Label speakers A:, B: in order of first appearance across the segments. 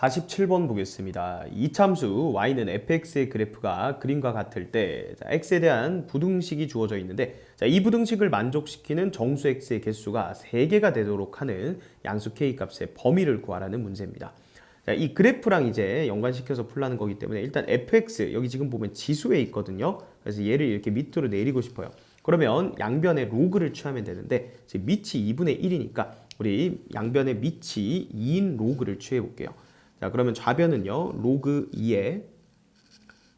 A: 47번 보겠습니다. 이참수 y는 fx의 그래프가 그림과 같을 때 자, x에 대한 부등식이 주어져 있는데 자, 이 부등식을 만족시키는 정수 x의 개수가 3개가 되도록 하는 양수 k 값의 범위를 구하라는 문제입니다. 자, 이 그래프랑 이제 연관시켜서 풀라는 거기 때문에 일단 fx 여기 지금 보면 지수에 있거든요. 그래서 얘를 이렇게 밑으로 내리고 싶어요. 그러면 양변의 로그를 취하면 되는데 밑이 2분의 1이니까 우리 양변의 밑이 2인 로그를 취해 볼게요. 자, 그러면 좌변은요. 로그 2의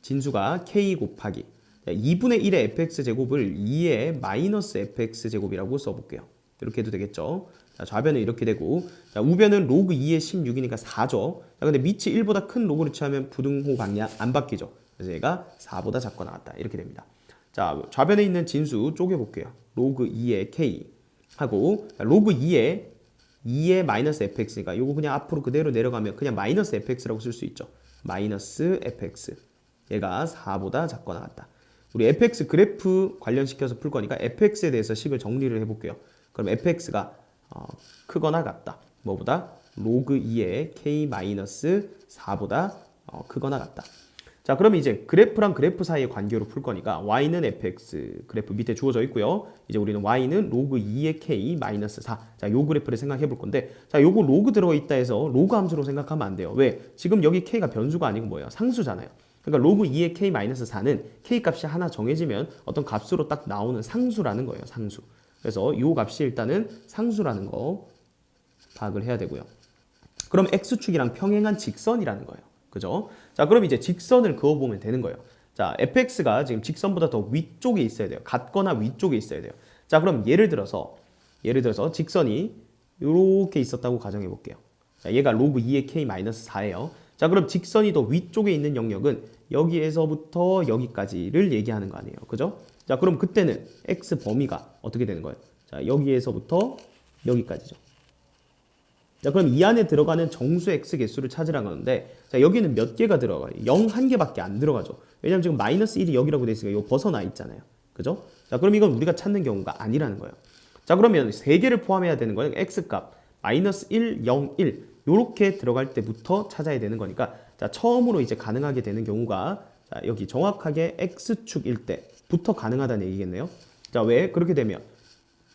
A: 진수가 k 곱하기 자, 2분의 1의 fx 제곱을 2의 마이너스 fx 제곱이라고 써볼게요. 이렇게 해도 되겠죠. 자, 좌변은 이렇게 되고 자, 우변은 로그 2의 16이니까 4죠. 자, 근데 밑이 1보다 큰 로그를 취하면 부등호 방향 안 바뀌죠. 그래서 얘가 4보다 작거 나왔다. 이렇게 됩니다. 자, 좌변에 있는 진수 쪼개볼게요. 로그 2의 k 하고 자, 로그 2의 2의 마이너스 fx니까 요거 그냥 앞으로 그대로 내려가면 그냥 마이너스 fx라고 쓸 수 있죠. 마이너스 fx. 얘가 4보다 작거나 같다. 우리 fx 그래프 관련시켜서 풀 거니까 fx에 대해서 식을 정리를 해볼게요. 그럼 fx가 어, 크거나 같다. 뭐보다? 로그 2의 k 마이너스 4보다 어, 크거나 같다. 자, 그럼 이제 그래프랑 그래프 사이의 관계로 풀 거니까 y는 fx 그래프 밑에 주어져 있고요. 이제 우리는 y는 로그 2의 k 마이너스 4. 자, 요 그래프를 생각해 볼 건데, 자, 요거 로그 들어가 있다 해서 로그 함수로 생각하면 안 돼요. 왜? 지금 여기 k가 변수가 아니고 뭐예요? 상수잖아요. 그러니까 로그 2의 k 마이너스 4는 k 값이 하나 정해지면 어떤 값으로 딱 나오는 상수라는 거예요. 상수. 그래서 요 값이 일단은 상수라는 거 파악을 해야 되고요. 그럼 x축이랑 평행한 직선이라는 거예요. 그죠? 자, 그럼 이제 직선을 그어보면 되는 거예요. 자, fx가 지금 직선보다 더 위쪽에 있어야 돼요. 같거나 위쪽에 있어야 돼요. 자, 그럼 예를 들어서, 예를 들어서 직선이 이렇게 있었다고 가정해 볼게요. 자, 얘가 로그 2의 k-4예요. 자, 그럼 직선이 더 위쪽에 있는 영역은 여기에서부터 여기까지를 얘기하는 거 아니에요. 그죠? 자, 그럼 그때는 x 범위가 어떻게 되는 거예요? 자, 여기에서부터 여기까지죠. 자, 그럼 이 안에 들어가는 정수 x 개수를 찾으라는 건데, 자, 여기는 몇 개가 들어가요? 0 한 개밖에 안 들어가죠. 왜냐면 지금 마이너스 1이 여기라고 돼 있으니까 이거 벗어나 있잖아요. 그죠? 자, 그럼 이건 우리가 찾는 경우가 아니라는 거예요. 자, 그러면 세 개를 포함해야 되는 거예요. x 값 마이너스 1, 0, 1 요렇게 들어갈 때부터 찾아야 되는 거니까, 자, 처음으로 이제 가능하게 되는 경우가 자, 여기 정확하게 x축일 때부터 가능하다는 얘기겠네요. 자, 왜? 그렇게 되면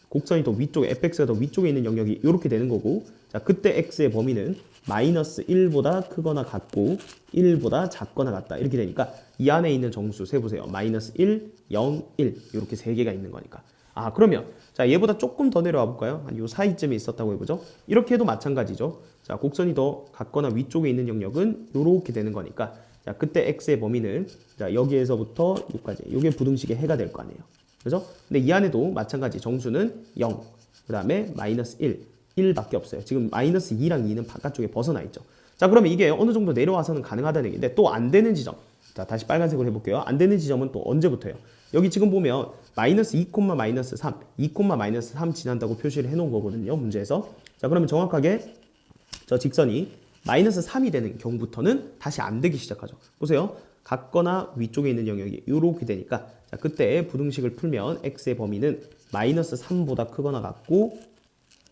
A: 곡선이 더 위쪽에 fx가 더 위쪽에 있는 영역이 이렇게 되는 거고 자 그때 x의 범위는 마이너스 1보다 크거나 같고 1보다 작거나 같다. 이렇게 되니까 이 안에 있는 정수 세보세요. 마이너스 1, 0, 1 이렇게 세 개가 있는 거니까. 아 그러면 자 얘보다 조금 더 내려와 볼까요? 한 요 사이쯤에 있었다고 해보죠. 이렇게 해도 마찬가지죠. 자 곡선이 더 같거나 위쪽에 있는 영역은 이렇게 되는 거니까 자 그때 x의 범위는 자 여기에서부터 여기까지. 이게 부등식의 해가 될 거 아니에요 그죠? 근데 이 안에도 마찬가지 정수는 0, 그 다음에 마이너스 1, 1밖에 없어요. 지금 마이너스 2랑 2는 바깥쪽에 벗어나 있죠. 자, 그러면 이게 어느 정도 내려와서는 가능하다는 얘기인데 또 안 되는 지점. 자, 다시 빨간색으로 해볼게요. 안 되는 지점은 또 언제부터요? 여기 지금 보면 마이너스 2, 마이너스 3, 2, 마이너스 3 지난다고 표시를 해놓은 거거든요. 문제에서. 자, 그러면 정확하게 저 직선이 마이너스 3이 되는 경우부터는 다시 안 되기 시작하죠. 보세요. 같거나 위쪽에 있는 영역이 이렇게 되니까 자, 그때 부등식을 풀면 x의 범위는 마이너스 3보다 크거나 같고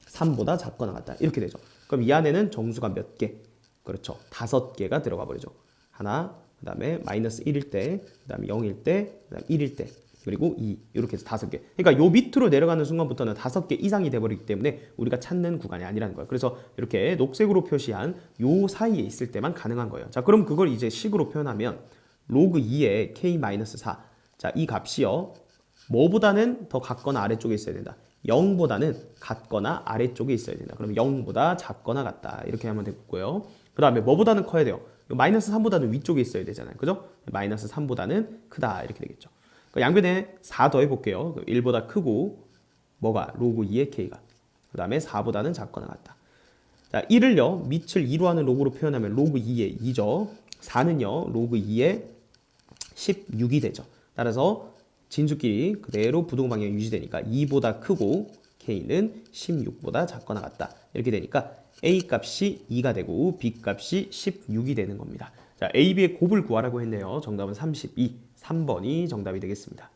A: 3보다 작거나 같다. 이렇게 되죠. 그럼 이 안에는 정수가 몇 개? 그렇죠. 다섯 개가 들어가 버리죠. 하나, 그 다음에 마이너스 1일 때, 그 다음에 0일 때, 그 다음에 1일 때, 그리고 2 이렇게 해서 다섯 개. 그러니까 요 밑으로 내려가는 순간부터는 다섯 개 이상이 돼버리기 때문에 우리가 찾는 구간이 아니라는 거예요. 그래서 이렇게 녹색으로 표시한 요 사이에 있을 때만 가능한 거예요. 자, 그럼 그걸 이제 식으로 표현하면 로그 2의 k-4 자, 이 값이요. 뭐보다는 더 같거나 아래쪽에 있어야 된다. 0보다는 같거나 아래쪽에 있어야 된다. 그럼 0보다 작거나 같다. 이렇게 하면 되고요. 그 다음에 뭐보다는 커야 돼요. 마이너스 3보다는 위쪽에 있어야 되잖아요. 그죠? 마이너스 3보다는 크다. 이렇게 되겠죠. 양변에 4 더해볼게요. 1보다 크고 뭐가? 로그 2의 k가. 그 다음에 4보다는 작거나 같다. 자, 1을요. 밑을 2로 하는 로그로 표현하면 로그 2의 2죠. 4는요. 로그 2의 16이 되죠. 따라서 진수끼리 그대로 부동 방향이 유지되니까 2보다 크고 k는 16보다 작거나 같다. 이렇게 되니까 a 값이 2가 되고 b 값이 16이 되는 겁니다. 자, a, b의 곱을 구하라고 했네요. 정답은 32, 3번이 정답이 되겠습니다.